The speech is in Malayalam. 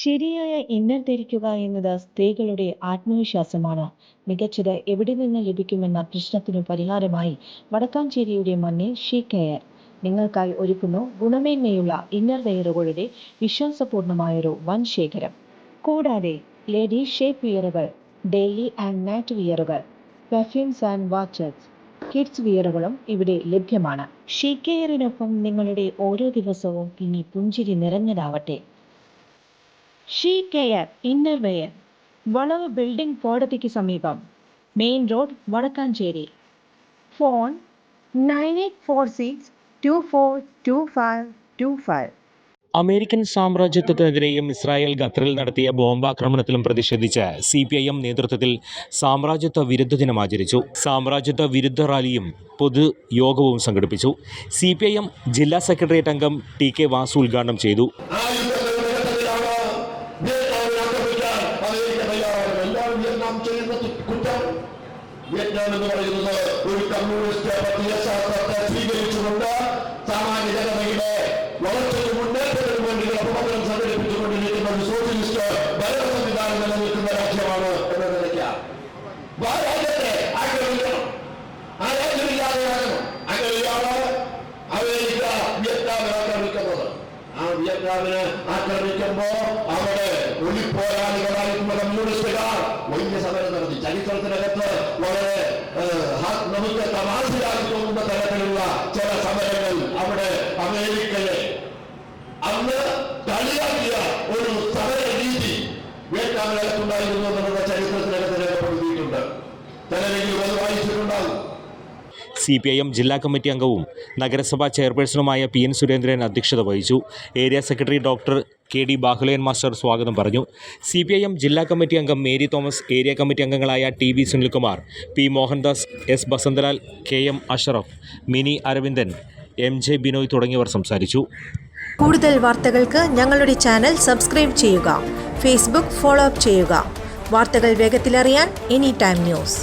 ശരിയായ ഇന്നർ ധരിക്കുക എന്നത് സ്ത്രീകളുടെ ആത്മവിശ്വാസമാണ്. മികച്ചത് എവിടെ നിന്ന് ലഭിക്കുമെന്ന പ്രശ്നത്തിനു പരിഹാരമായി വടക്കാഞ്ചേരിയുടെ മണ്ണിൽ ഷീ കെയർ നിങ്ങൾക്കായി ഒരുക്കുന്നു ഗുണമേന്മയുള്ള ഇന്നർ വെയറുകളുടെ വിശ്വാസപൂർണമായൊരു വൻ ശേഖരം. കൂടാതെ ലേഡി ഷേപ്പ് വിയറുകൾ ഡെയിലി ആൻഡ് നൈറ്റ് വിയറുകൾ പെർഫ്യൂംസ് ആൻഡ് വാച്ചസ് കിഡ്സ് വിയറുകളും ഇവിടെ ലഭ്യമാണ്. ഷീ കെയറിനൊപ്പം നിങ്ങളുടെ ഓരോ ദിവസവും ഇനി പുഞ്ചിരി നിറഞ്ഞതാവട്ടെ. ഷീ കെയർ ഇന്നർ വെയർ വളവ് ബിൽഡിംഗ് കോടതിക്ക് സമീപം. Main road Vadakkanchery. Phone nine eight four six two four two five two five. American സാമ്രാജ്യത്വത്തിനെതിരെയും Israel ഖത്തറിൽ നടത്തിയ ബോംബാക്രമണത്തിലും പ്രതിഷേധിച്ച് സി പി ഐ എം നേതൃത്വത്തിൽ സാമ്രാജ്യത്വ വിരുദ്ധ ദിനം ആചരിച്ചു. സാമ്രാജ്യത്വ വിരുദ്ധ റാലിയും പൊതുയോഗവും സംഘടിപ്പിച്ചു. സി പി ഐ എം ജില്ലാ സെക്രട്ടേറിയറ്റ് അംഗം ടി കെ വാസു ഉദ്ഘാടനം ചെയ്തു. അമേരിക്ക എല്ലാവരും വിയറ്റ്നാം ചെയ്യുന്ന കുറ്റം. വിയറ്റ്നാം എന്ന് പറയുന്നത് ഒരു കമ്മ്യൂണിസ്റ്റ് പ്രത്യയശാസ്ത്രത്തെ സ്വീകരിച്ചുകൊണ്ട് വിയറ്റ്നാമിനെ ആക്രമിക്കുമ്പോ അവിടെ ഒലിപ്പോരാളികളായിട്ടുള്ള കമ്മ്യൂണിസ്റ്റുകാർ വലിയ സമരം നടത്തി. ചരിത്രത്തിനകത്ത് വളരെ നമുക്ക് തമാശയാക്കി തോന്നുന്ന തരത്തിലുള്ള ചില സമരങ്ങൾ അവിടെ അമേരിക്കയെ അന്ന് കളിയാക്കിയ ഒരു സമര രീതി വിയറ്റ്നാമിനകത്തുണ്ടായിരുന്നു എന്നുള്ള ചരിത്രത്തിനകത്ത് രേഖപ്പെടുത്തിയിട്ടുണ്ട്. ചിലരെങ്കിലും അത് വായിച്ചിട്ടുണ്ടാകും സി പി ഐ എം ജില്ലാ കമ്മിറ്റി അംഗവും നഗരസഭാ ചെയർപേഴ്സണുമായ പി എൻ സുരേന്ദ്രൻ അധ്യക്ഷത വഹിച്ചു. Area secretary doctor K D Bahuleyan master സ്വാഗതം പറഞ്ഞു. സി പി ഐ എം ജില്ലാ കമ്മിറ്റി അംഗം മേരി തോമസ് ഏരിയ കമ്മിറ്റി അംഗങ്ങളായ T V Sunilkumar P Mohandas S Basanthlal K M Ashraf Mini Aravindan M J Binoy തുടങ്ങിയവർ സംസാരിച്ചു. കൂടുതൽ വാർത്തകൾക്ക് ഞങ്ങളുടെ ചാനൽ സബ്സ്ക്രൈബ് ചെയ്യുക. ഫേസ്ബുക്ക് ഫോളോ അപ്പ് ചെയ്യുക. വാർത്തകൾ വേഗത്തിലറിയാൻ എനി ടൈം ന്യൂസ്.